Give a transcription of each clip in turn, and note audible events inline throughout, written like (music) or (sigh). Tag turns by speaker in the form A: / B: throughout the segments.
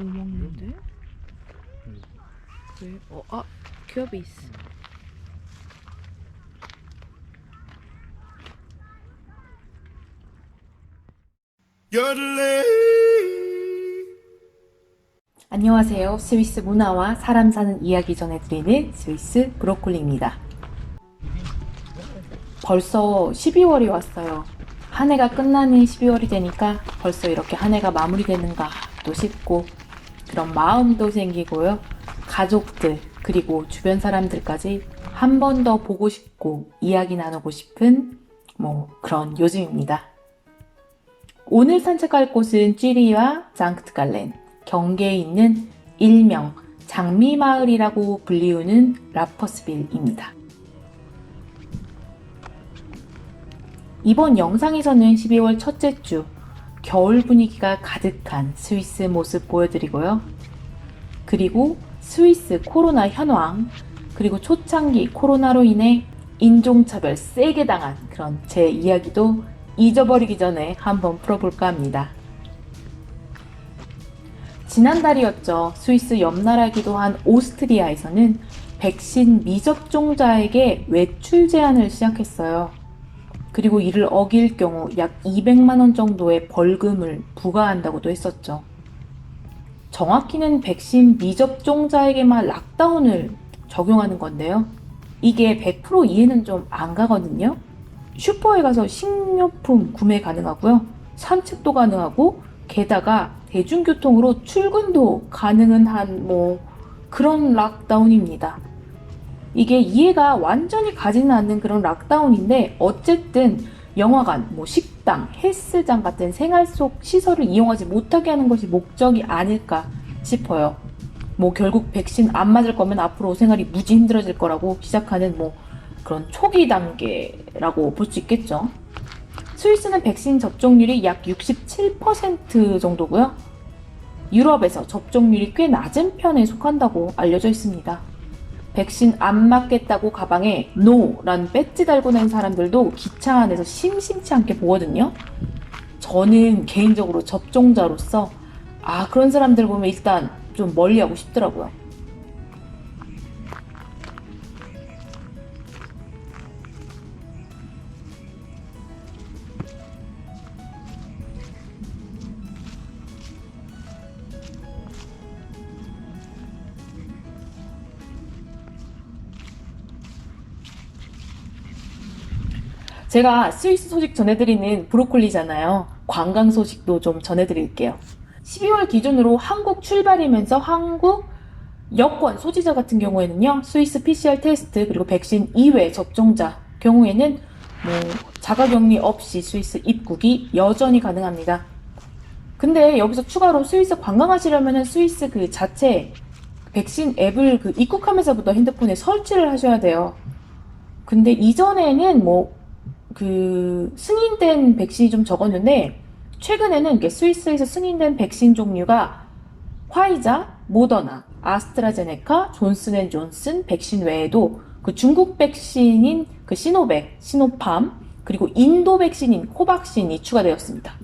A: 못 먹는데?
B: 응.
A: 왜? 어, 아, 큐어베이스.
C: 안녕하세요. 스위스 문화와 사람 사는 이야기 전해드리는 스위스 브로콜리입니다. 벌써 12월이 왔어요. 한 해가 끝나는 12월이 되니까 벌써 이렇게 한 해가 마무리되는가 또 싶고 그런 마음도 생기고요. 가족들 그리고 주변 사람들까지 한 번 더 보고 싶고 이야기 나누고 싶은 뭐 그런 요즘입니다. 오늘 산책할 곳은 쥐리와 장크트갈렌 경계에 있는 일명 장미마을이라고 불리우는 라퍼스빌입니다. 이번 영상에서는 12월 첫째 주 겨울 분위기가 가득한 스위스 모습 보여드리고요. 그리고 스위스 코로나 현황, 그리고 초창기 코로나로 인해 인종차별 세게 당한 그런 제 이야기도 잊어버리기 전에 한번 풀어볼까 합니다. 지난달이었죠. 스위스 옆나라기도 한 오스트리아에서는 백신 미접종자에게 외출 제한을 시작했어요. 그리고 이를 어길 경우 약 200만원 정도의 벌금을 부과한다고도 했었죠. 정확히는 백신 미접종자에게만 락다운을 적용하는 건데요. 이게 100% 이해는 좀 안 가거든요. 슈퍼에 가서 식료품 구매 가능하고요. 산책도 가능하고 게다가 대중교통으로 출근도 가능은 한 뭐 그런 락다운입니다. 이게 이해가 완전히 가지는 않는 그런 락다운인데 어쨌든 영화관, 뭐 식당, 헬스장 같은 생활 속 시설을 이용하지 못하게 하는 것이 목적이 아닐까 싶어요. 뭐 결국 백신 안 맞을 거면 앞으로 생활이 무지 힘들어질 거라고 시작하는 뭐 그런 초기 단계라고 볼 수 있겠죠. 스위스는 백신 접종률이 약 67% 정도고요. 유럽에서 접종률이 꽤 낮은 편에 속한다고 알려져 있습니다. 백신 안 맞겠다고 가방에 NO라는 배지 달고 낸 사람들도 기차 안에서 심심치 않게 보거든요. 저는 개인적으로 접종자로서 아 그런 사람들 보면 일단 좀 멀리 하고 싶더라고요. 제가 스위스 소식 전해드리는 브로콜리잖아요. 관광 소식도 좀 전해드릴게요. 12월 기준으로 한국 출발이면서 한국 여권 소지자 같은 경우에는요, 스위스 PCR 테스트 그리고 백신 이외 접종자 경우에는 뭐 자가격리 없이 스위스 입국이 여전히 가능합니다. 근데 여기서 추가로 스위스 관광하시려면은 스위스 그 자체 백신 앱을 그 입국하면서부터 핸드폰에 설치를 하셔야 돼요. 근데 이전에는 뭐 그 승인된 백신이 좀 적었는데 최근에는 스위스에서 승인된 백신 종류가 화이자, 모더나, 아스트라제네카, 존슨앤존슨 백신 외에도 그 중국 백신인 그 시노백, 시노팜 그리고 인도 백신인 코박신이 추가되었습니다.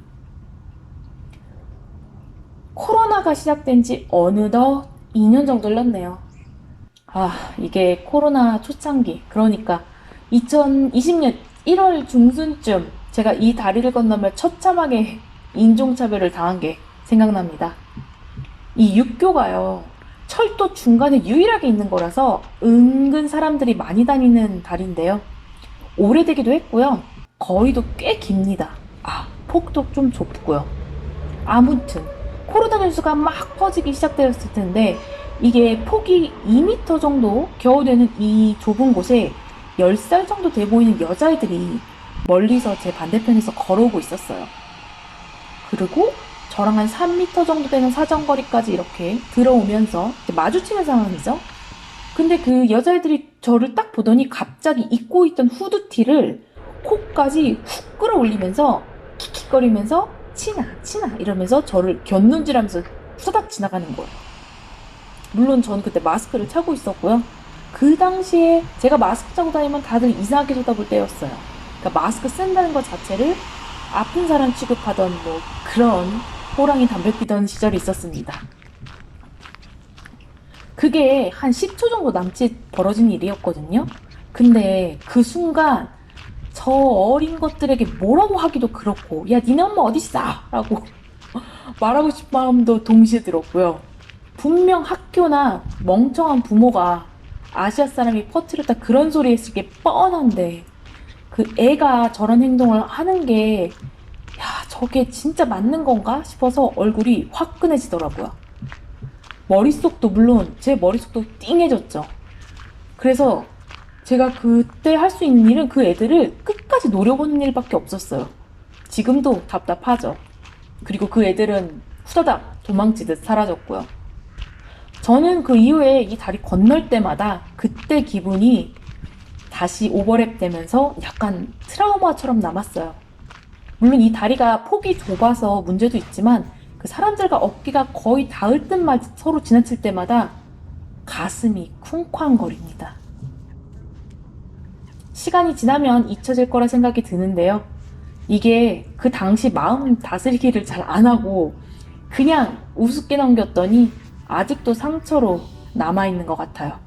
C: 코로나가 시작된 지 어느덧 2년 정도 흘렀네요. 아, 이게 코로나 초창기, 그러니까 2020년 1월 중순쯤 제가 이 다리를 건너며 처참하게 인종차별을 당한 게 생각납니다. 이 육교가요, 철도 중간에 유일하게 있는 거라서 은근 사람들이 많이 다니는 다리인데요. 오래되기도 했고요. 거리도 꽤 깁니다. 아, 폭도 좀 좁고요. 아무튼, 코로나 뉴스가 막 퍼지기 시작되었을 텐데, 이게 폭이 2m 정도 겨우 되는 이 좁은 곳에 10살 정도 돼 보이는 여자애들이 멀리서 제 반대편에서 걸어오고 있었어요. 그리고 저랑 한 3m 정도 되는 사정거리까지 이렇게 들어오면서 마주치는 상황이죠. 근데 그 여자애들이 저를 딱 보더니 갑자기 입고 있던 후드티를 코까지 훅 끌어올리면서 킥킥거리면서 치나 치나 이러면서 저를 곁눈질하면서 후다닥 지나가는 거예요. 물론 저는 그때 마스크를 차고 있었고요. 그 당시에 제가 마스크 차고 다니면 다들 이상하게 쳐다볼 때였어요. 그러니까 마스크 쓴다는 것 자체를 아픈 사람 취급하던 뭐 그런 호랑이 담배 피던 시절이 있었습니다. 그게 한 10초 정도 남짓 벌어진 일이었거든요. 근데 그 순간 저 어린 것들에게 뭐라고 하기도 그렇고, 야, 니네 엄마 어딨어? (laughs) 라고 말하고 싶은 마음도 동시에 들었고요. 분명 학교나 멍청한 부모가 아시아 사람이 퍼뜨렸다 그런 소리 했을 게 뻔한데, 그 애가 저런 행동을 하는 게, 야, 저게 진짜 맞는 건가 싶어서 얼굴이 화끈해지더라고요. 머릿속도 물론 제 머릿속도 띵해졌죠. 그래서 제가 그때 할 수 있는 일은 그 애들을 끝까지 노려보는 일밖에 없었어요. 지금도 답답하죠. 그리고 그 애들은 후다닥 도망치듯 사라졌고요. 저는 그 이후에 이 다리 건널 때마다 그때 기분이 다시 오버랩 되면서 약간 트라우마처럼 남았어요. 물론 이 다리가 폭이 좁아서 문제도 있지만 그 사람들과 어깨가 거의 닿을 듯만 서로 지나칠 때마다 가슴이 쿵쾅거립니다. 시간이 지나면 잊혀질 거라 생각이 드는데요. 이게 그 당시 마음 다스리기를 잘 안 하고 그냥 우습게 넘겼더니 아직도 상처로 남아있는 것 같아요.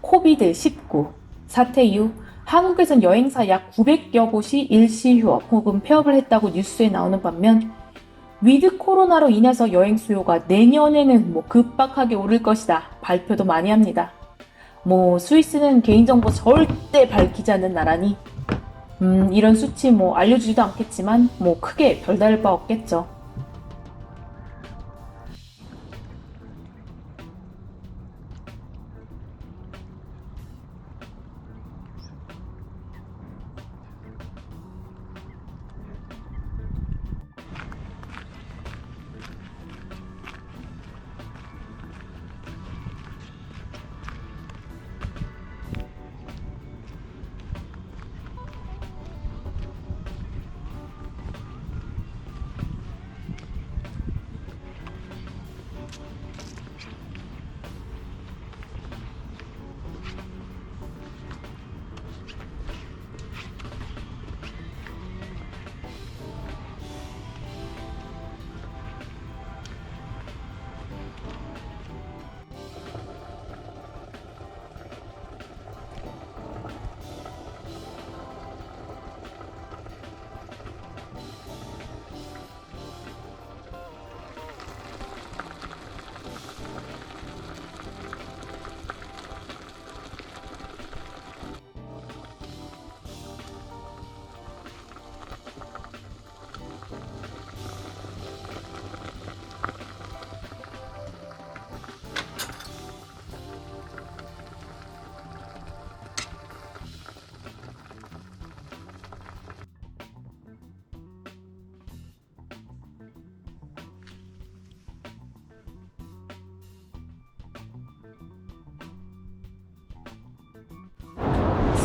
C: 코비드 19 사태 이후 한국에선 여행사 약 900여 곳이 일시 휴업 혹은 폐업을 했다고 뉴스에 나오는 반면 위드 코로나로 인해서 여행 수요가 내년에는 뭐 급박하게 오를 것이다 발표도 많이 합니다. 뭐 스위스는 개인정보 절대 밝히지 않는 나라니 음 이런 수치 뭐 알려주지도 않겠지만 뭐 크게 별다를 바 없겠죠.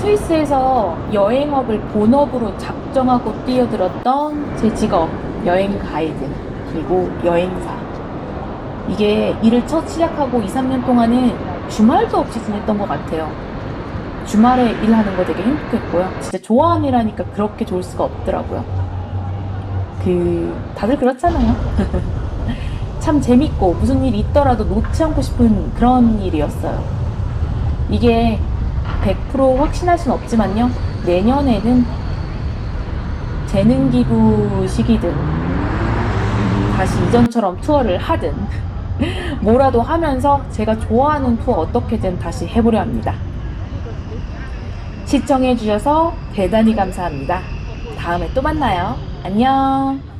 C: 스위스에서 여행업을 본업으로 작정하고 뛰어들었던 제 직업, 여행 가이드, 그리고 여행사. 이게 일을 첫 시작하고 2, 3년 동안은 주말도 없이 지냈던 것 같아요. 주말에 일하는 거 되게 행복했고요. 진짜 좋아하는 일하니까 그렇게 좋을 수가 없더라고요. 그, 다들 그렇잖아요. (laughs) 참 재밌고 무슨 일이 있더라도 놓지 않고 싶은 그런 일이었어요. 이게 100% 확신할 순 없지만요. 내년에는 재능 기부 시기든 다시 이전처럼 투어를 하든 (laughs) 뭐라도 하면서 제가 좋아하는 투어 어떻게든 다시 해보려 합니다. 시청해 주셔서 대단히 감사합니다. 다음에 또 만나요. 안녕.